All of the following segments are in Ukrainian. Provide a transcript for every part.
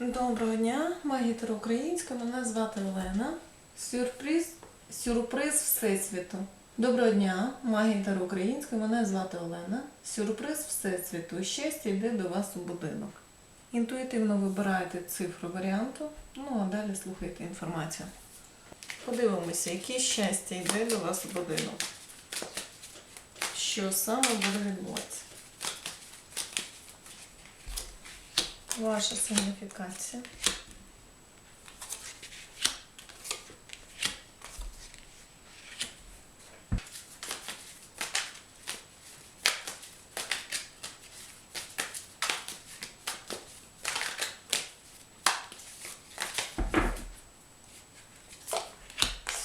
Доброго дня, магітер українська. Мене звати Олена. Сюрприз, сюрприз Всесвіту. Доброго дня, магітер українська. Мене звати Олена. Сюрприз Всесвіту. Щастя йде до вас у будинок. Інтуїтивно вибираєте цифру варіанту, ну а далі слухайте інформацію. Подивимося, яке щастя йде до вас у будинок. Що саме буде відбуватися? Ваша сигніфікація.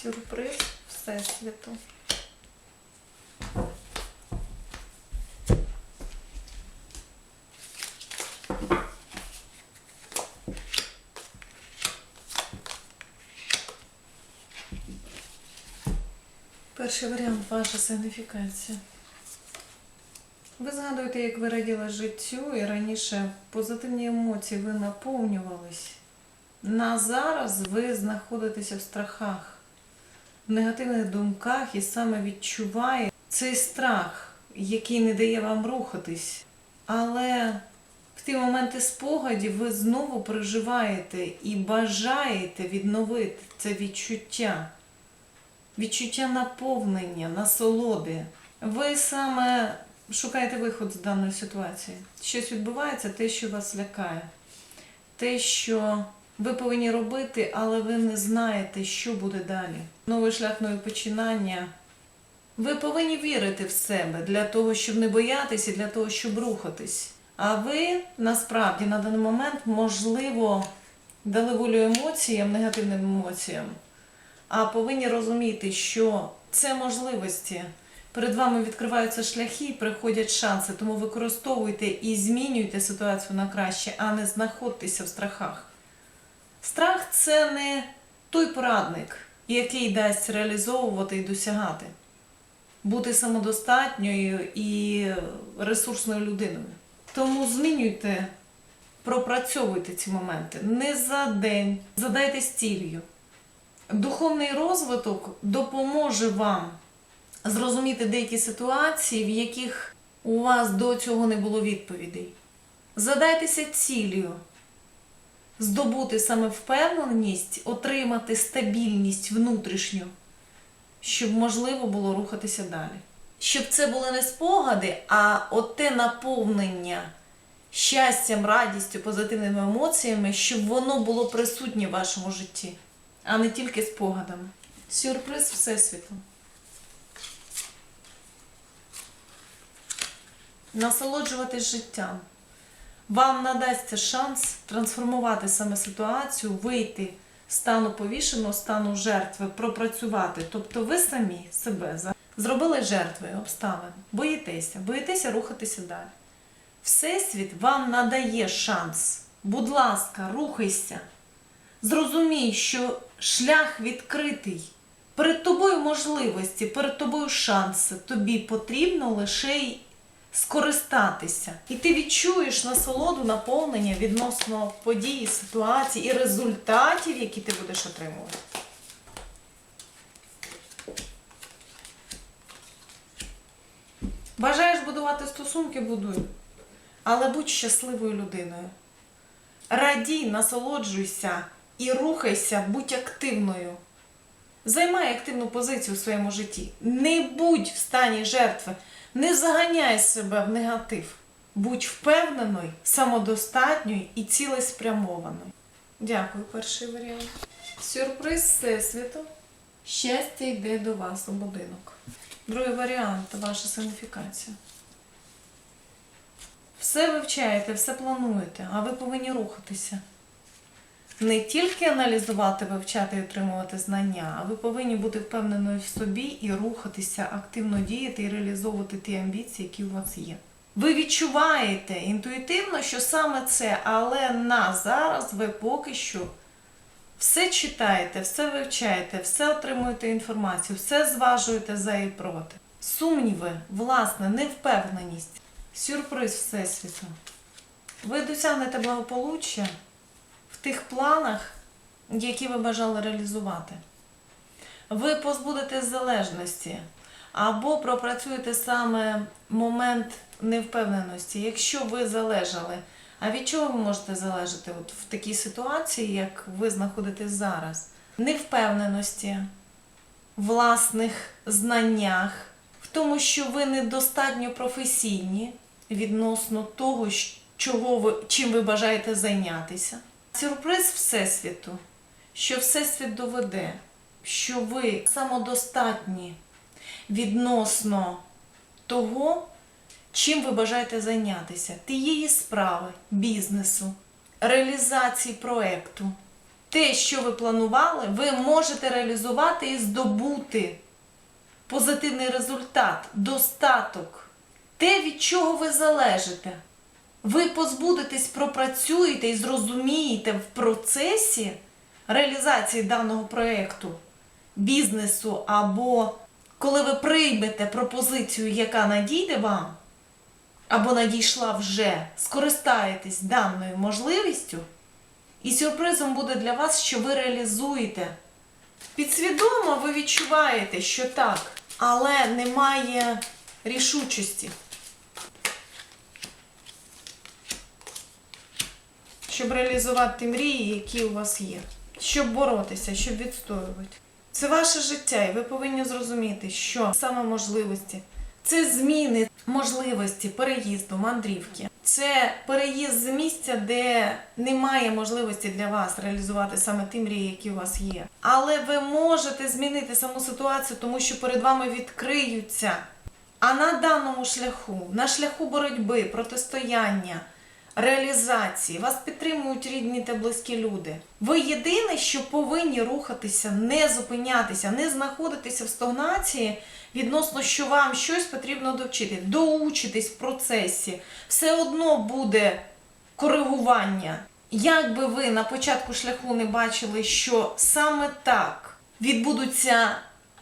Сюрприз Всесвіту. Перший варіант ваша сигніфікація. Ви згадуєте, як ви раділи життю і раніше позитивні емоції ви наповнювались. На зараз ви знаходитеся в страхах, в негативних думках і саме відчуваєте цей страх, який не дає вам рухатись. Але в ті моменти спогадів ви знову переживаєте і бажаєте відновити це відчуття відчуття наповнення, насолоди. Ви саме шукаєте виход з даної ситуації. Щось відбувається, те, що вас лякає, те, що ви повинні робити, але ви не знаєте, що буде далі. Новий шлях, нові починання. Ви повинні вірити в себе для того, щоб не боятися, для того, щоб рухатись. А ви насправді на даний момент, можливо, дали волю емоціям, негативним емоціям а повинні розуміти, що це можливості. Перед вами відкриваються шляхи і приходять шанси, тому використовуйте і змінюйте ситуацію на краще, а не знаходьтеся в страхах. Страх це не той порадник, який дасть реалізовувати і досягати, бути самодостатньою і ресурсною людиною. Тому змінюйте, пропрацьовуйте ці моменти не за день, задайтесь цілею. Духовний розвиток допоможе вам зрозуміти деякі ситуації, в яких у вас до цього не було відповідей. Задайтеся цілею здобути саме впевненість, отримати стабільність внутрішню, щоб можливо було рухатися далі. Щоб це були не спогади, а оте наповнення щастям, радістю, позитивними емоціями, щоб воно було присутнє в вашому житті а не тільки спогадами. Сюрприз Всесвіту. Насолоджуватись життям. Вам надасться шанс трансформувати саме ситуацію, вийти з стану повішеного, стану жертви, пропрацювати. Тобто ви самі себе зробили жертвою обставин. Боїтеся, боїтеся рухатися далі. Всесвіт вам надає шанс. Будь ласка, рухайся. Зрозумій, що шлях відкритий. Перед тобою можливості, перед тобою шанси. Тобі потрібно лише й скористатися. І ти відчуєш насолоду, наповнення відносно подій, ситуацій і результатів, які ти будеш отримувати. Бажаєш будувати стосунки, будуй. Але будь щасливою людиною. Радій, насолоджуйся і рухайся, будь активною. Займай активну позицію в своєму житті. Не будь в стані жертви, не заганяй себе в негатив. Будь впевненою, самодостатньою і цілеспрямованою. Дякую, перший варіант. Сюрприз Всесвіту. Щастя йде до вас у будинок. Другий варіант ваша сигніфікація. Все вивчаєте, все плануєте, а ви повинні рухатися. Не тільки аналізувати, вивчати і отримувати знання, а ви повинні бути впевненою в собі і рухатися, активно діяти і реалізовувати ті амбіції, які у вас є. Ви відчуваєте інтуїтивно, що саме це, але на зараз ви поки що все читаєте, все вивчаєте, все отримуєте інформацію, все зважуєте за і проти. Сумніви, власне, невпевненість, сюрприз Всесвіту. Ви досягнете благополуччя тих планах, які ви бажали реалізувати. Ви позбудетесь залежності або пропрацюєте саме момент невпевненості. Якщо ви залежали, а від чого ви можете залежати от в такій ситуації, як ви знаходитесь зараз? Невпевненості, власних знаннях, в тому, що ви недостатньо професійні відносно того, чим ви бажаєте зайнятися. Сюрприз Всесвіту, що Всесвіт доведе, що ви самодостатні відносно того, чим ви бажаєте зайнятися, тієї справи, бізнесу, реалізації проекту. Те, що ви планували, ви можете реалізувати і здобути позитивний результат, достаток, те, від чого ви залежите. Ви позбудетесь, пропрацюєте і зрозумієте в процесі реалізації даного проєкту, бізнесу, або коли ви приймете пропозицію, яка надійде вам, або надійшла вже, скористаєтесь даною можливістю, і сюрпризом буде для вас, що ви реалізуєте. Підсвідомо ви відчуваєте, що так, але немає рішучості. Щоб реалізувати мрії, які у вас є, щоб боротися, щоб відстоювати. Це ваше життя, і ви повинні зрозуміти, що саме можливості це зміни можливості переїзду, мандрівки. Це переїзд з місця, де немає можливості для вас реалізувати саме ті мрії, які у вас є. Але ви можете змінити саму ситуацію, тому що перед вами відкриються. А на даному шляху, на шляху боротьби, протистояння, реалізації, вас підтримують рідні та близькі люди. Ви єдине, що повинні рухатися, не зупинятися, не знаходитися в стагнації відносно, що вам щось потрібно довчити, доучитись в процесі. Все одно буде коригування. Як би ви на початку шляху не бачили, що саме так відбудуться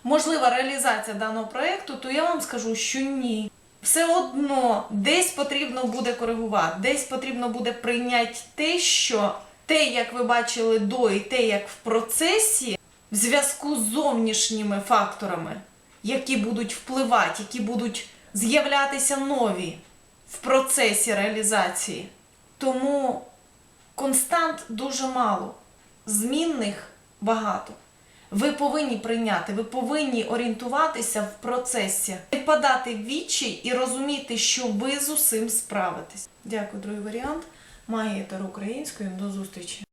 можлива реалізація даного проєкту, то я вам скажу, що ні. Все одно десь потрібно буде коригувати, десь потрібно буде прийняти те, що те, як ви бачили до, і те, як в процесі, в зв'язку з зовнішніми факторами, які будуть впливати, які будуть з'являтися нові в процесі реалізації. Тому констант дуже мало, змінних багато. Ви повинні прийняти, ви повинні орієнтуватися в процесі, впадати в вічі і розуміти, що ви з усім справитесь. Дякую, другий варіант. Магія українською. До зустрічі!